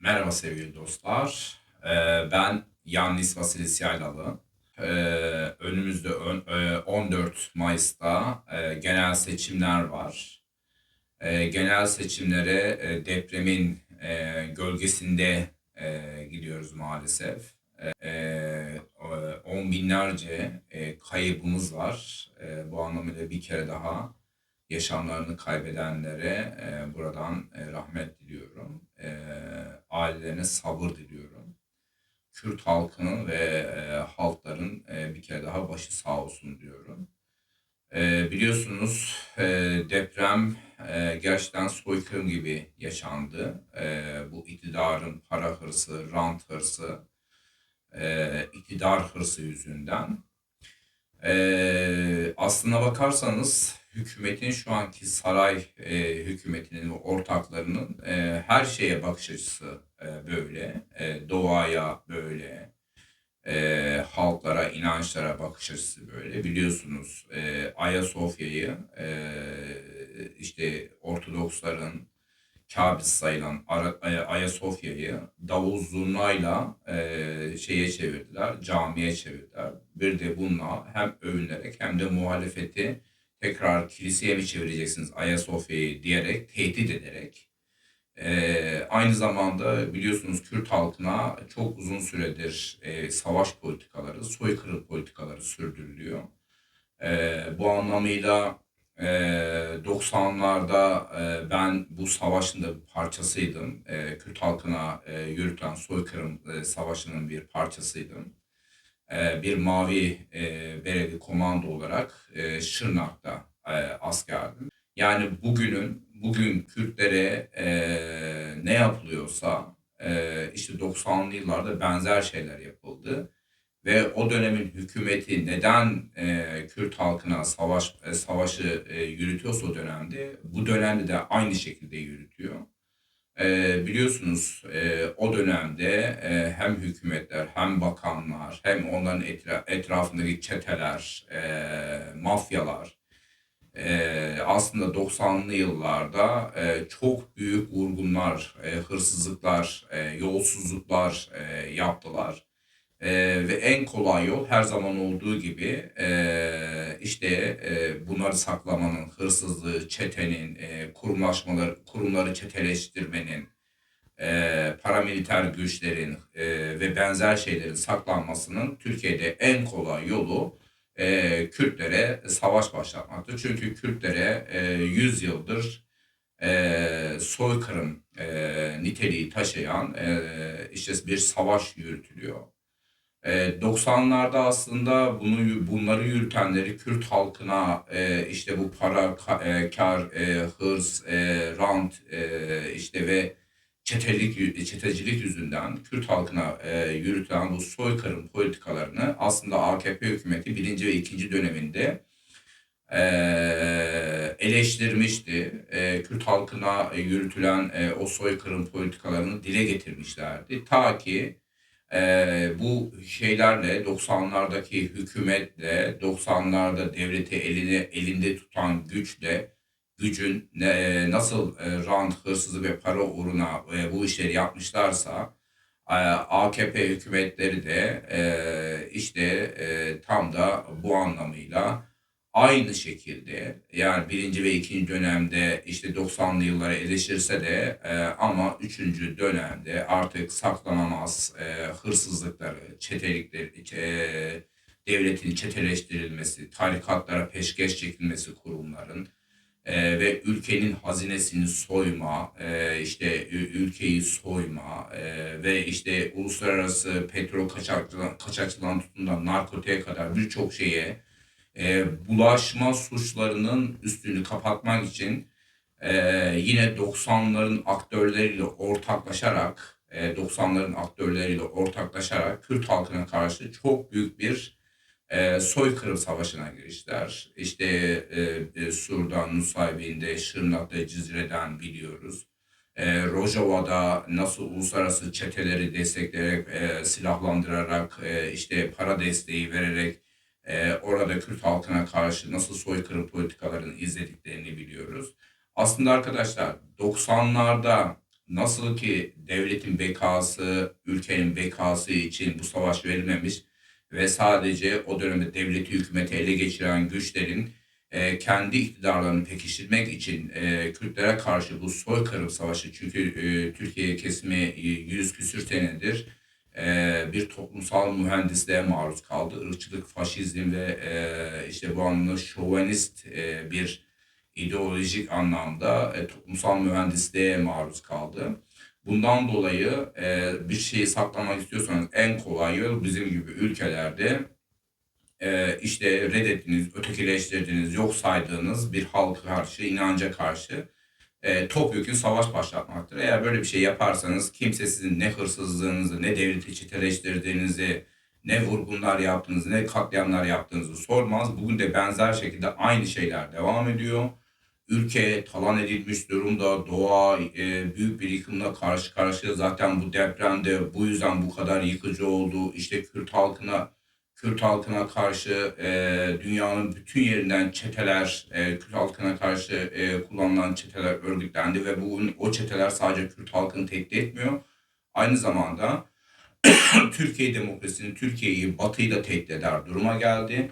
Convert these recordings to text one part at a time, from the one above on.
Merhaba sevgili dostlar. Ee, ben Yannis Vasilis Yaylalı. Ee, önümüzde ön- e, 14 Mayıs'ta e, genel seçimler var. E, genel seçimlere depremin gölgesinde gidiyoruz maalesef. On binlerce kaybımız var. Bu anlamıyla bir kere daha yaşamlarını kaybedenlere e, buradan e, rahmet diliyorum. E, ailelerine sabır diliyorum. Kürt halkının ve e, halkların e, bir kere daha başı sağ olsun diyorum. E, biliyorsunuz e, deprem e, gerçekten soykırım gibi yaşandı. E, bu iktidarın para hırsı, rant hırsı, e, iktidar hırsı yüzünden. Ee, aslına bakarsanız hükümetin şu anki saray e, hükümetinin ve ortaklarının e, her şeye bakış açısı e, böyle. E, doğaya böyle. E, halklara, inançlara bakış açısı böyle. Biliyorsunuz e, Ayasofya'yı e, işte Ortodoksların Kabe'si sayılan Ay- Ayasofya'yı davul zurnayla e, şeye çevirdiler, camiye çevirdiler. Bir de bununla hem övünerek hem de muhalefeti tekrar kiliseye mi çevireceksiniz Ayasofya'yı diyerek, tehdit ederek. E, aynı zamanda biliyorsunuz Kürt halkına çok uzun süredir e, savaş politikaları, soykırım politikaları sürdürülüyor. E, bu anlamıyla e, 90'larda e, ben bu savaşın da parçasıydım. E, Kürt halkına e, yürüten soykırım e, savaşının bir parçasıydım. E, bir mavi e, bereli komando olarak e, Şırnak'ta e, askerdim. Yani bugünün, bugün Kürtlere e, ne yapılıyorsa e, işte 90'lı yıllarda benzer şeyler yapıldı ve o dönemin hükümeti neden e, Kürt halkına savaş e, savaşı e, yürütüyorsa o dönemde bu dönemde de aynı şekilde yürütüyor. E, biliyorsunuz e, o dönemde e, hem hükümetler hem bakanlar hem onların etra- etrafındaki çeteler, e, mafyalar e, aslında 90'lı yıllarda çok büyük vurgunlar, e, hırsızlıklar, e, yolsuzluklar e, yaptılar. Ee, ve en kolay yol her zaman olduğu gibi işte bunları saklamanın, hırsızlığı, çetenin, e, kurumlaşmaları, kurumları çeteleştirmenin, e, paramiliter güçlerin ve benzer şeylerin saklanmasının Türkiye'de en kolay yolu e, Kürtlere savaş başlatmaktır. Çünkü Kürtlere e, 100 yıldır e, soykırım e, niteliği taşıyan e, işte bir savaş yürütülüyor. E, 90'larda aslında bunu bunları yürütenleri Kürt halkına e, işte bu para, ka- e, kar, e, hırs, e, rant e, işte ve çetelik, çetecilik yüzünden Kürt halkına e, yürüten bu soykırım politikalarını aslında AKP hükümeti birinci ve ikinci döneminde e, eleştirmişti. E, Kürt halkına e, yürütülen e, o soykırım politikalarını dile getirmişlerdi. Ta ki ee, bu şeylerle 90'lardaki hükümetle 90'larda devleti eline, elinde tutan güçle gücün ne, nasıl e, rant, hırsızlık ve para uğruna e, bu işleri yapmışlarsa e, AKP hükümetleri de e, işte e, tam da bu anlamıyla aynı şekilde yani birinci ve ikinci dönemde işte 90'lı yılları eleştirse de e, ama üçüncü dönemde artık saklanamaz e, hırsızlıkları, çetelikleri, e, devletin çeteleştirilmesi, tarikatlara peşkeş çekilmesi kurumların e, ve ülkenin hazinesini soyma, e, işte ülkeyi soyma e, ve işte uluslararası petrol kaçakçılan, kaçakçılan tutun da narkotiğe kadar birçok şeye e, bulaşma suçlarının üstünü kapatmak için e, yine 90'ların aktörleriyle ortaklaşarak e, 90'ların aktörleriyle ortaklaşarak Kürt halkına karşı çok büyük bir e, soykırım savaşına girişler. İşte e, e, Sur'dan, Nusaybin'de, Şırnak'ta, Cizre'den biliyoruz. E, Rojava'da nasıl uluslararası çeteleri destekleyerek, e, silahlandırarak, e, işte para desteği vererek e, orada Kürt halkına karşı nasıl soykırım politikalarını izlediklerini biliyoruz. Aslında arkadaşlar 90'larda nasıl ki devletin bekası, ülkenin bekası için bu savaş verilmemiş ve sadece o dönemde devleti hükümeti ele geçiren güçlerin e, kendi iktidarlarını pekiştirmek için e, Kürtlere karşı bu soykırım savaşı çünkü e, Türkiye kesimi e, yüz küsür senedir e, bir toplumsal mühendisliğe maruz kaldı. Irkçılık, faşizm ve e, işte bu anlamda şovenist e, bir ideolojik anlamda e, toplumsal mühendisliğe maruz kaldı. Bundan dolayı e, bir şeyi saklamak istiyorsanız en kolay yol bizim gibi ülkelerde e, işte reddettiğiniz, ötekileştirdiğiniz, yok saydığınız bir halka karşı, inanca karşı e, topyekun savaş başlatmaktır. Eğer böyle bir şey yaparsanız kimse sizin ne hırsızlığınızı, ne devleti çeteleştirdiğinizi, ne vurgunlar yaptığınızı, ne katliamlar yaptığınızı sormaz. Bugün de benzer şekilde aynı şeyler devam ediyor. Ülke talan edilmiş durumda, doğa e, büyük bir yıkımla karşı karşıya. Zaten bu depremde bu yüzden bu kadar yıkıcı oldu. İşte Kürt halkına Kürt halkına karşı e, dünyanın bütün yerinden çeteler, e, Kürt halkına karşı e, kullanılan çeteler örgütlendi ve bugün o çeteler sadece Kürt halkını tehdit etmiyor. Aynı zamanda Türkiye demokrasisini, Türkiye'yi batıyla tehdit eder duruma geldi.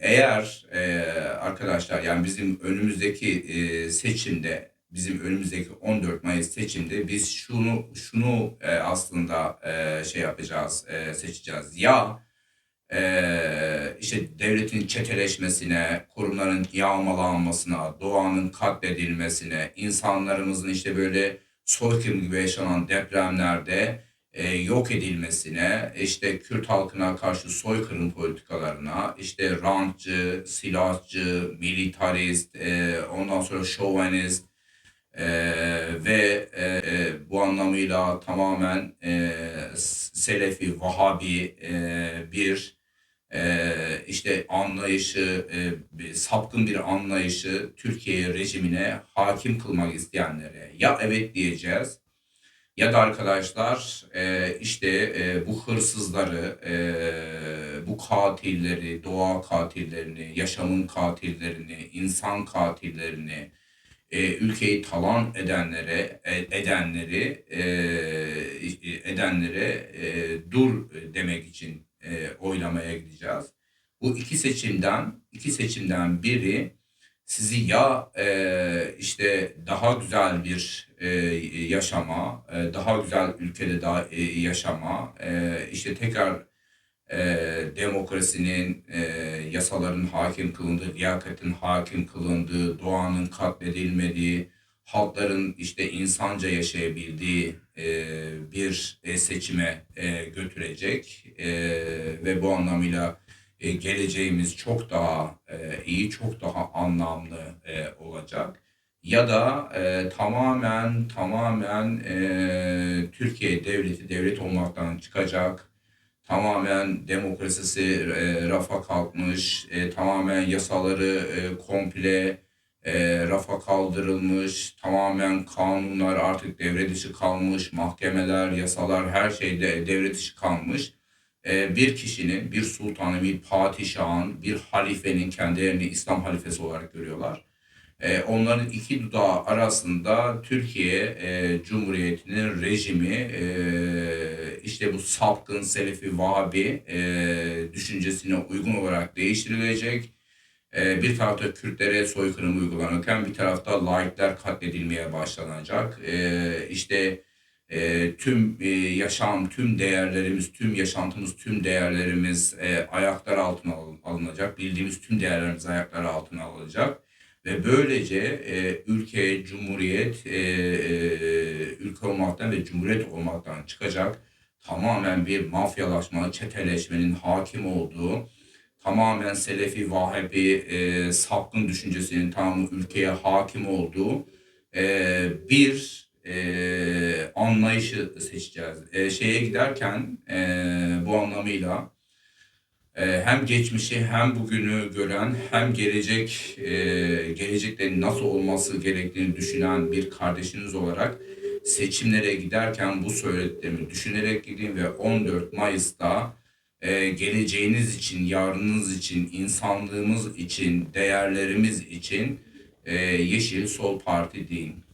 Eğer e, arkadaşlar yani bizim önümüzdeki e, seçimde bizim önümüzdeki 14 Mayıs seçimde biz şunu şunu e, aslında e, şey yapacağız e, seçeceğiz. Ya e, işte devletin çeteleşmesine kurumların yağmalanmasına doğanın katledilmesine insanlarımızın işte böyle soykırım gibi yaşanan depremlerde e, yok edilmesine, işte Kürt halkına karşı soykırım politikalarına, işte rantçı, silahçı, militarist, e, ondan sonra şovenist e, ve bu anlamıyla tamamen Selefi, Vahabi bir işte anlayışı, sapkın bir anlayışı Türkiye rejimine hakim kılmak isteyenlere ya evet diyeceğiz ya da arkadaşlar e, işte e, bu hırsızları, e, bu katilleri, doğa katillerini, yaşamın katillerini, insan katillerini, e, ülkeyi talan edenlere, e, edenleri, e, edenlere e, dur demek için e, oylamaya gideceğiz. Bu iki seçimden, iki seçimden biri sizi ya e, işte daha güzel bir e, yaşama, e, daha güzel ülkede daha e, yaşama, e, işte tekrar e, demokrasinin, e, yasaların hakim kılındığı, liyakatin hakim kılındığı, doğanın katledilmediği, halkların işte insanca yaşayabildiği e, bir e, seçime e, götürecek e, ve bu anlamıyla e, geleceğimiz çok daha e, iyi, çok daha anlamlı e, olacak. Ya da e, tamamen tamamen e, Türkiye devleti devlet olmaktan çıkacak. Tamamen demokrasisi e, rafa kalkmış, e, tamamen yasaları e, komple e, rafa kaldırılmış, tamamen kanunlar artık devre dışı kalmış, mahkemeler, yasalar her şeyde devre dışı kalmış bir kişinin, bir sultanın, bir padişahın, bir halifenin kendilerini İslam halifesi olarak görüyorlar. E, onların iki dudağı arasında Türkiye e, Cumhuriyeti'nin rejimi e, işte bu sapkın Selefi Vahabi e, düşüncesine uygun olarak değiştirilecek. E, bir tarafta Kürtlere soykırım uygulanırken bir tarafta laikler katledilmeye başlanacak. İşte e, tüm e, yaşam, tüm değerlerimiz, tüm yaşantımız, tüm değerlerimiz e, ayaklar altına alınacak. Bildiğimiz tüm değerlerimiz ayaklar altına alınacak. Ve böylece e, ülke, cumhuriyet, e, e, ülke olmaktan ve cumhuriyet olmaktan çıkacak. Tamamen bir mafyalaşma, çeteleşmenin hakim olduğu, tamamen Selefi, Vahabi, e, sapkın düşüncesinin tamamı ülkeye hakim olduğu e, bir e, anlayışı seçeceğiz. E, şeye giderken e, bu anlamıyla e, hem geçmişi hem bugünü gören hem gelecek e, gelecekte nasıl olması gerektiğini düşünen bir kardeşiniz olarak seçimlere giderken bu söylediklerimi düşünerek gidin ve 14 Mayıs'ta e, geleceğiniz için, yarınınız için, insanlığımız için, değerlerimiz için e, Yeşil Sol Parti deyin.